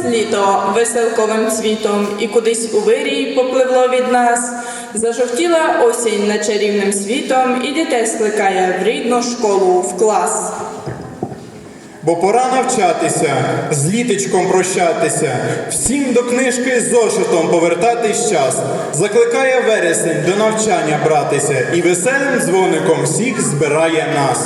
Закінчилось літо веселковим цвітом, і кудись у вирій попливло від нас. Зажовтіла осінь над чарівним світом, і дітей скликає в рідну школу в клас. Бо пора навчатися, з літочком прощатися, всім до книжки з зошитом повертатись час. Закликає вересень до навчання братися і веселим дзвоником всіх збирає нас.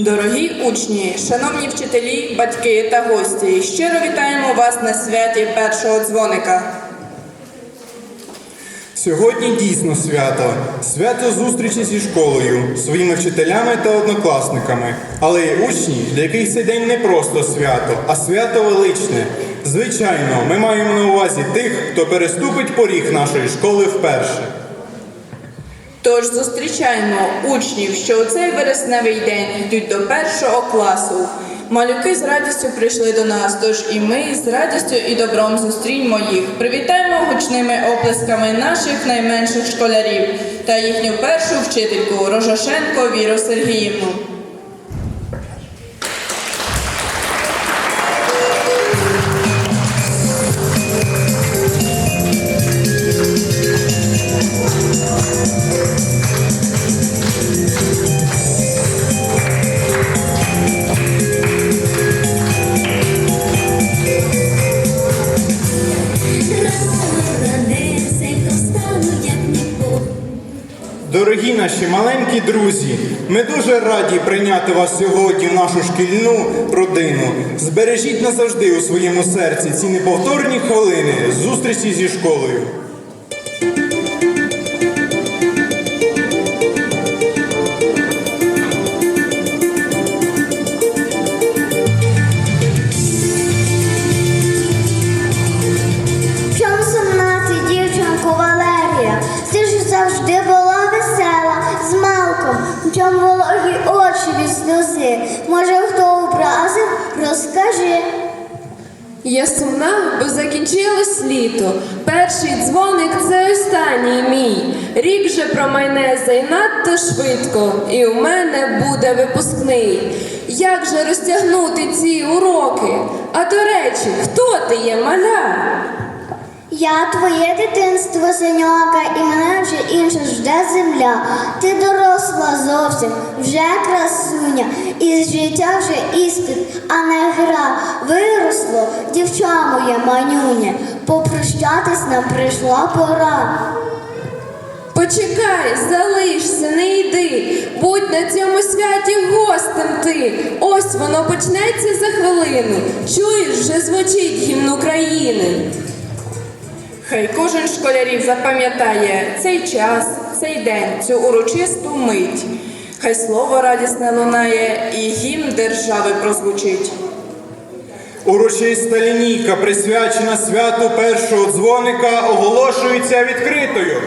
Дорогі учні, шановні вчителі, батьки та гості, щиро вітаємо вас на святі першого дзвоника. Сьогодні дійсно свято. Свято зустрічі зі школою, своїми вчителями та однокласниками. Але є учні, для яких цей день не просто свято, а свято величне. Звичайно, ми маємо на увазі тих, хто переступить поріг нашої школи вперше. Тож зустрічаємо учнів, що у цей вересневий день йдуть до першого класу. Малюки з радістю прийшли до нас, тож і ми з радістю і добром зустріньмо їх. Привітаємо гучними оплесками наших найменших школярів та їхню першу вчительку Рожашенко Віру Сергіївну. Раді прийняти вас сьогодні в нашу шкільну родину. Збережіть назавжди у своєму серці ці неповторні хвилини зустрічі зі школою. Розкажи. Я сумна, бо закінчилось літо. Перший дзвоник це останній мій. Рік же промайне зайнадто швидко, і у мене буде випускний. Як же розтягнути ці уроки? А до речі, хто ти є маля? Я твоє дитинство, синьока, і мене вже інша жде земля. Ти доросла зовсім, вже красуня, і з життя вже іспит, а не гра. Виросло, дівча моя манюня, попрощатись нам прийшла пора. Почекай, залишся, не йди. Будь на цьому святі гостем ти. Ось воно почнеться за хвилину. Чуєш, вже звучить гімн України. Хай кожен школярів запам'ятає цей час, цей день, цю урочисту мить. Хай слово радісне лунає і гімн держави прозвучить. Урочиста лінійка, присвячена святу першого дзвоника, оголошується відкритою.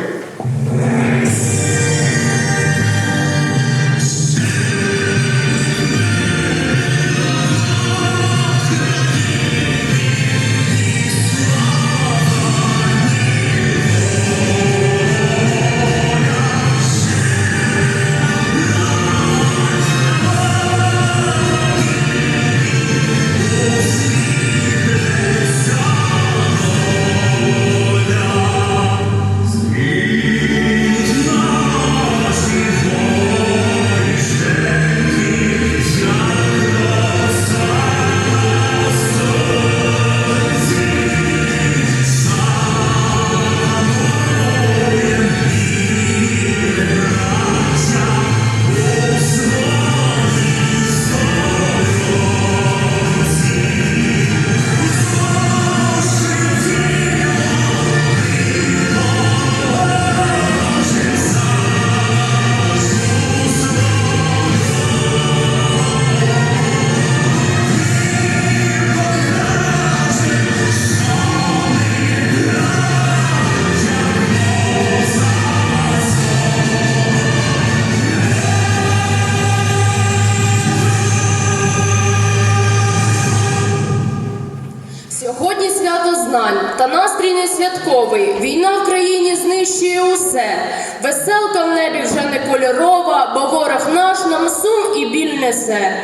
Знищує. Веселка в небі вже не кольорова, бо ворог наш нам сум і біль несе.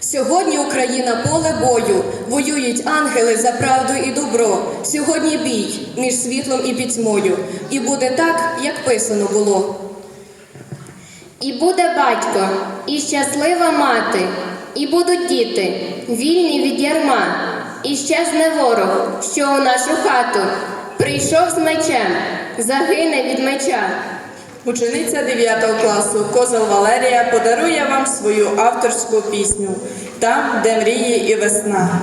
Сьогодні Україна поле бою, воюють ангели за правду і добро. Сьогодні бій між світлом і пітьмою. І буде так, як писано було. І буде батько, і щаслива мати, і будуть діти, вільні від ярма, і щезне ворог, що у нашу хату прийшов з мечем, загине від меча. Учениця 9 класу Козел Валерія подарує вам свою авторську пісню Там, де мрії і весна.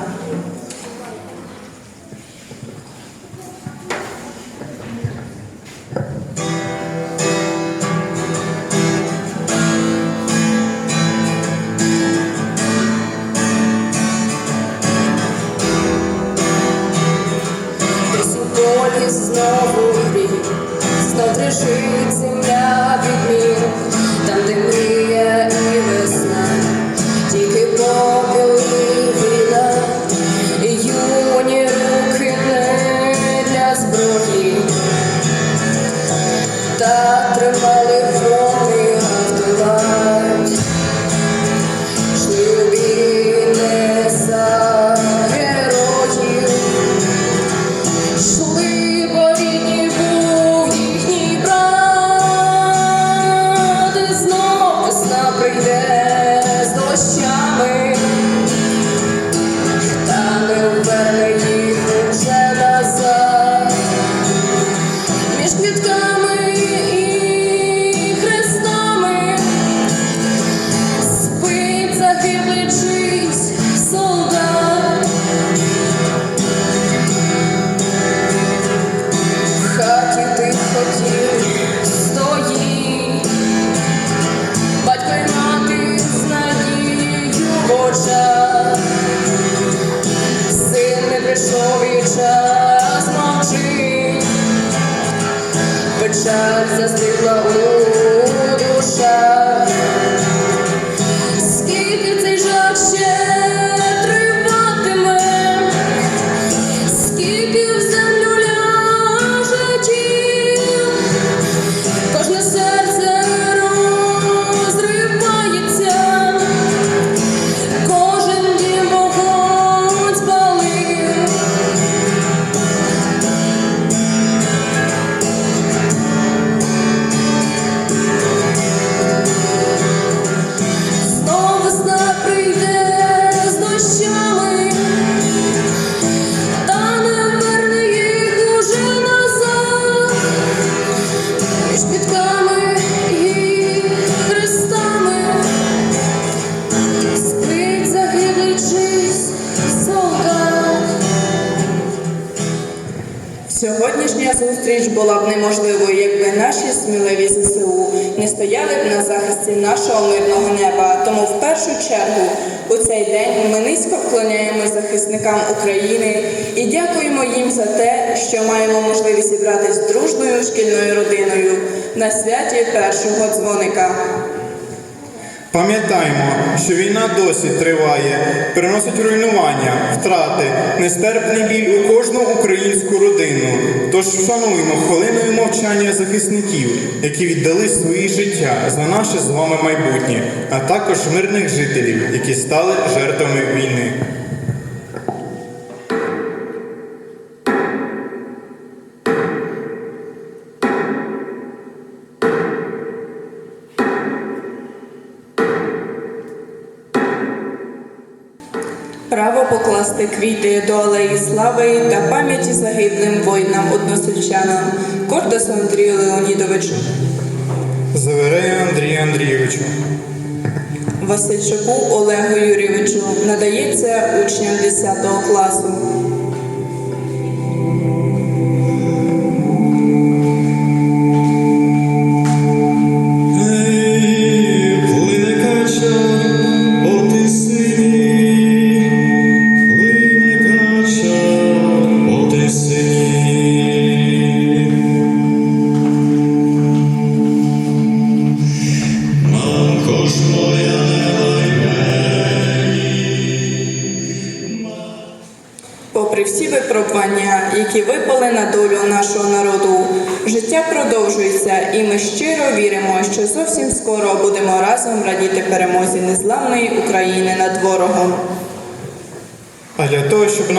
Десь у знову гріх, Пам'ятаймо, що війна досі триває, приносить руйнування, втрати, нестерпний біль у кожну українську родину. Тож вшануємо хвилиною мовчання захисників, які віддали свої життя за наше з вами майбутнє, а також мирних жителів, які стали жертвами війни. Покласти квіти до алеї слави та пам'яті загиблим воїнам односельчанам Кордасу Андрію Леонідовичу, Заверею Андрію Андрійовичу. Васильчуку Олегу Юрійовичу надається учням 10 класу.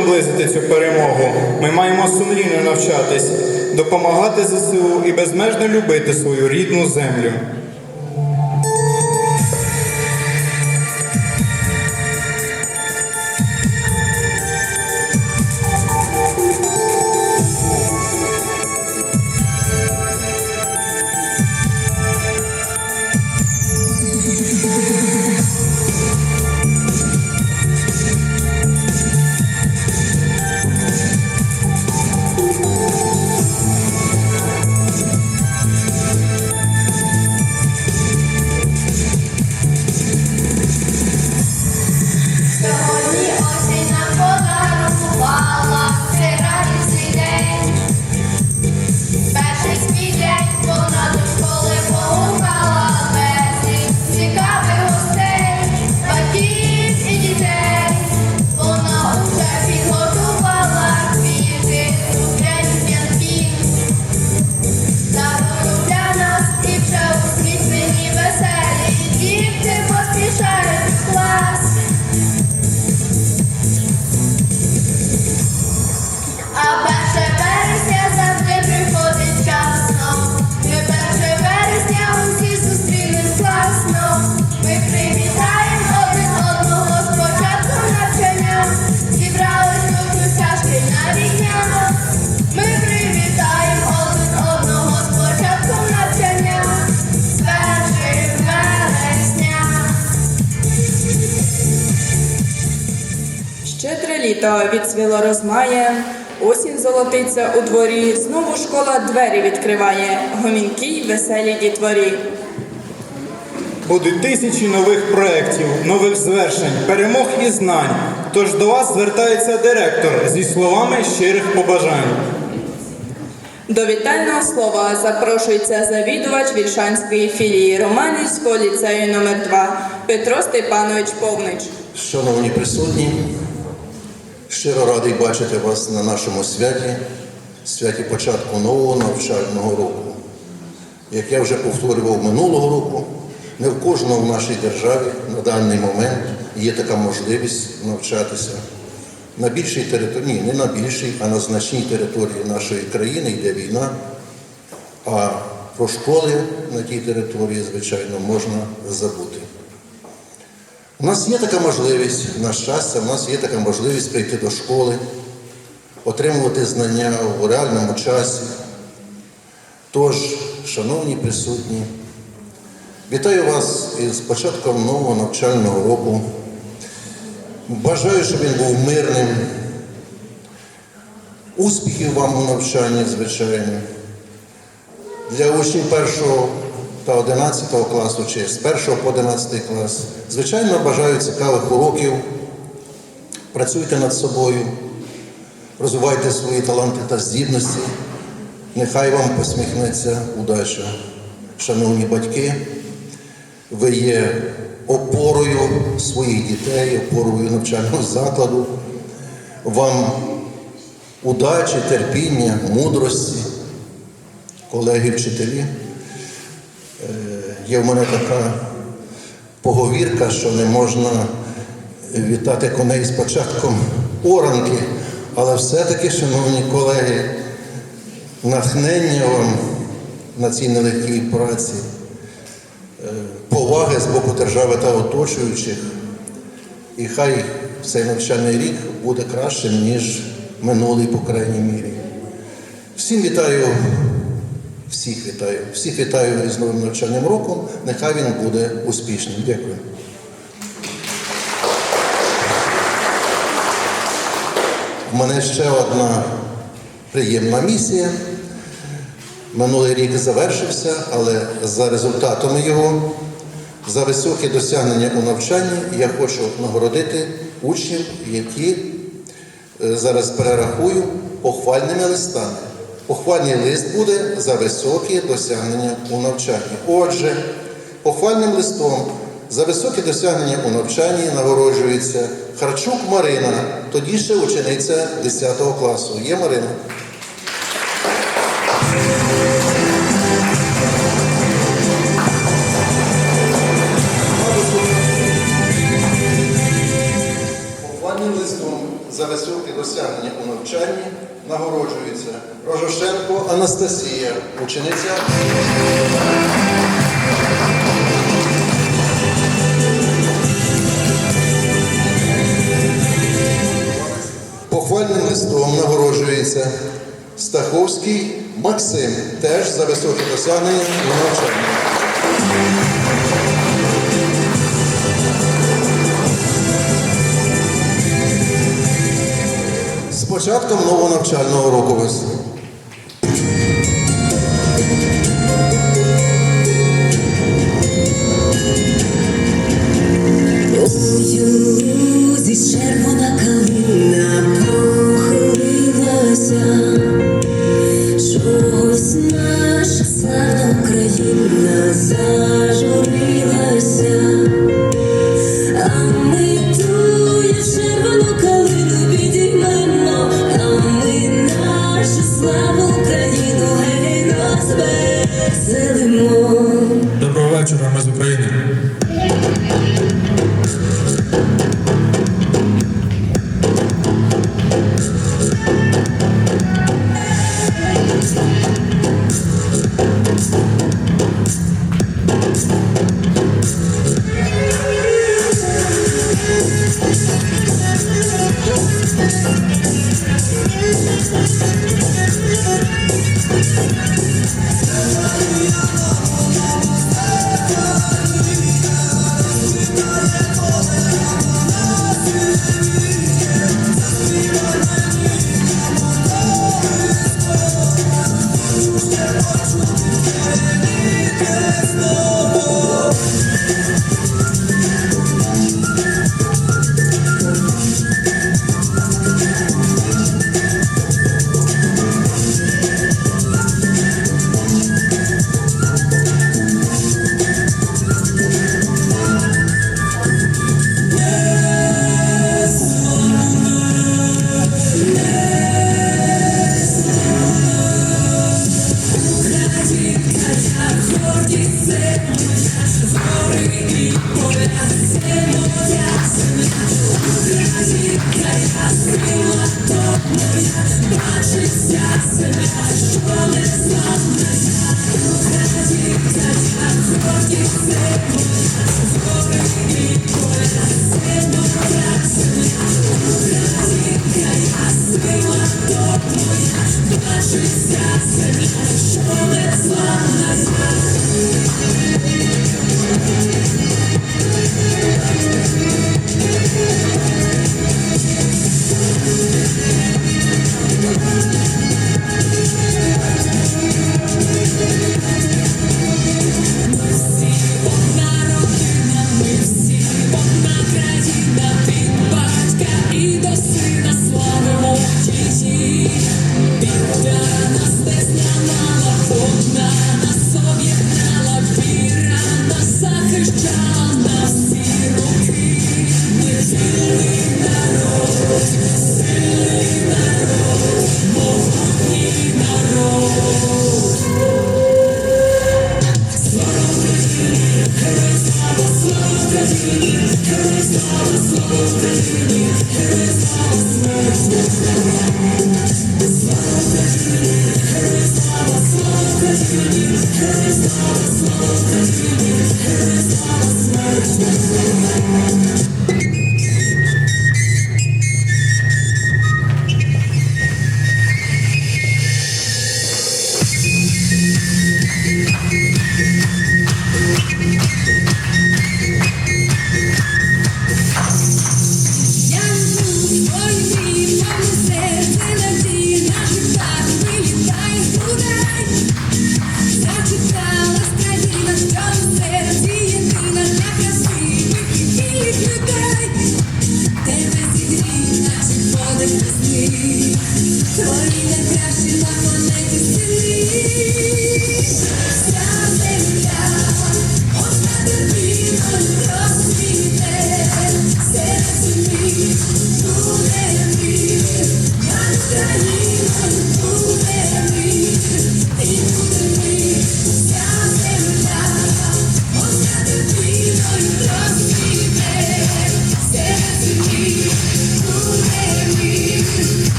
Наблизити цю перемогу, ми маємо сумлінно навчатись, допомагати ЗСУ і безмежно любити свою рідну землю. Літо розмає, осінь золотиться у дворі, знову школа двері відкриває, гомінки й веселі дітворі. Будуть тисячі нових проєктів, нових звершень, перемог і знань. Тож до вас звертається директор зі словами щирих побажань. До вітального слова запрошується завідувач Вільшанської філії Романівського ліцею номер 2 Петро Степанович Повнич. Шановні присутні, щиро радий бачити вас на нашому святі, святі початку нового навчального року. Як я вже повторював минулого року, не в кожному в нашій державі на даний момент є така можливість навчатися. На більшій території, ні, не на більшій, а на значній території нашої країни йде війна, а про школи на тій території, звичайно, можна забути. У нас є така можливість, на щастя, у нас є така можливість прийти до школи, отримувати знання в реальному часі. Тож, шановні присутні, вітаю вас із початком нового навчального року. Бажаю, щоб він був мирним. Успіхів вам у навчанні, звичайно. Для учнів першого та 11 класу чи з 1 по 11 клас. Звичайно, бажаю цікавих уроків. Працюйте над собою, розвивайте свої таланти та здібності. Нехай вам посміхнеться удача. Шановні батьки, ви є опорою своїх дітей, опорою навчального закладу. Вам удачі, терпіння, мудрості, колеги, вчителі. Е, Є в мене така поговірка, що не можна вітати коней з початком оранки, але все-таки, шановні колеги, натхнення вам на цій нелегкій праці, е, поваги з боку держави та оточуючих, і хай цей навчальний рік буде кращим, ніж минулий, по крайній мірі. Всім вітаю, всіх вітаю, всіх вітаю з новим навчальним роком. Нехай він буде успішним. Дякую. У мене ще одна приємна місія. Минулий рік завершився, але за результатами його, за високі досягнення у навчанні, я хочу нагородити учнів, які е, зараз перерахую похвальними листами. Похвальний лист буде за високі досягнення у навчанні. Отже, похвальним листом за високі досягнення у навчанні нагороджується Харчук Марина, тоді ще учениця 10 класу. Є Марина? Анастасія, учениця. Похвальним листом нагороджується Стаховський Максим, теж за високі досягнення у навчанні. З початком нового навчального року вас.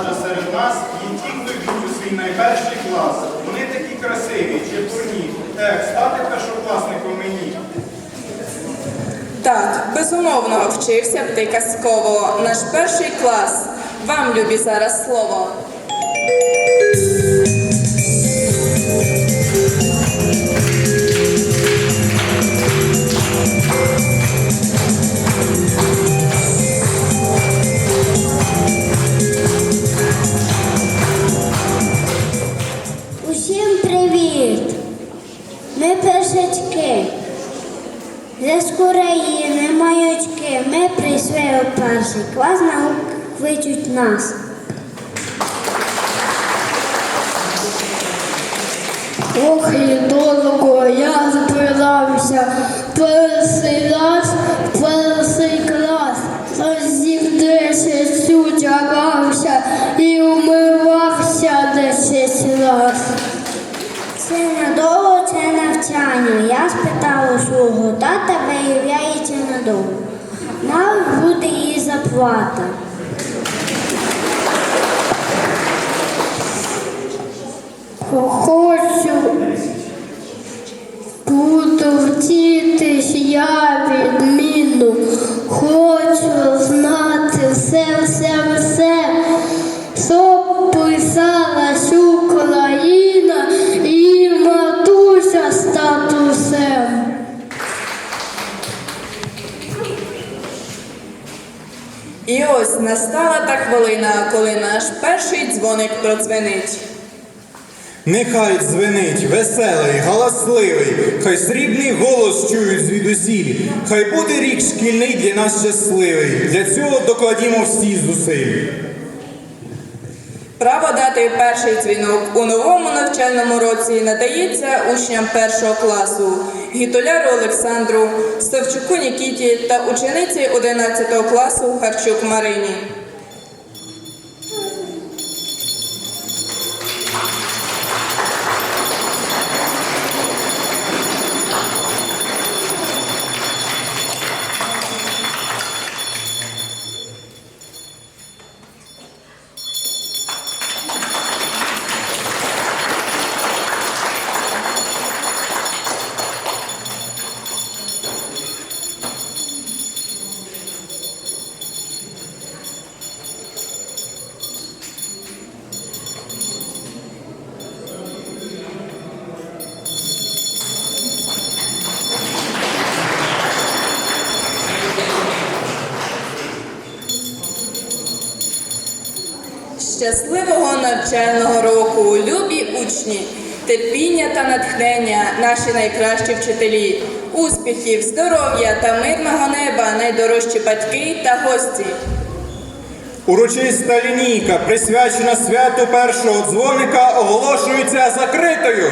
Адже серед нас є ті, хто йдуть у свій найперший клас. Вони такі красиві, чи дурні. Так стати першокласником мені. Так, безумовно, вчився б ти казково. Наш перший клас. Вам, любі, зараз слово. України маючки. Ми прийшли у перший клас, наук кличуть нас. Ох, і дорого, я збирався перший раз, перший клас, разів десять утягався і умивався десять раз. Це надовго це навчання. Я спитала свого тата, і. Хочу буду вчитись я відмінно, ось настала та хвилина, коли наш перший дзвоник продзвенить. Нехай дзвенить веселий, галасливий, хай срібний голос чують звідусіль. Хай буде рік шкільний для нас щасливий. Для цього докладімо всі зусиль. Право дати перший дзвінок у новому навчальному році надається учням першого класу Гітоляру Олександру, Ставчуку Нікіті та учениці 11 класу Харчук Марині. Щасливого навчального року, любі учні, терпіння та натхнення, наші найкращі вчителі, успіхів, здоров'я та мирного неба, найдорожчі батьки та гості. Урочиста лінійка, присвячена святу першого дзвоника, оголошується закритою.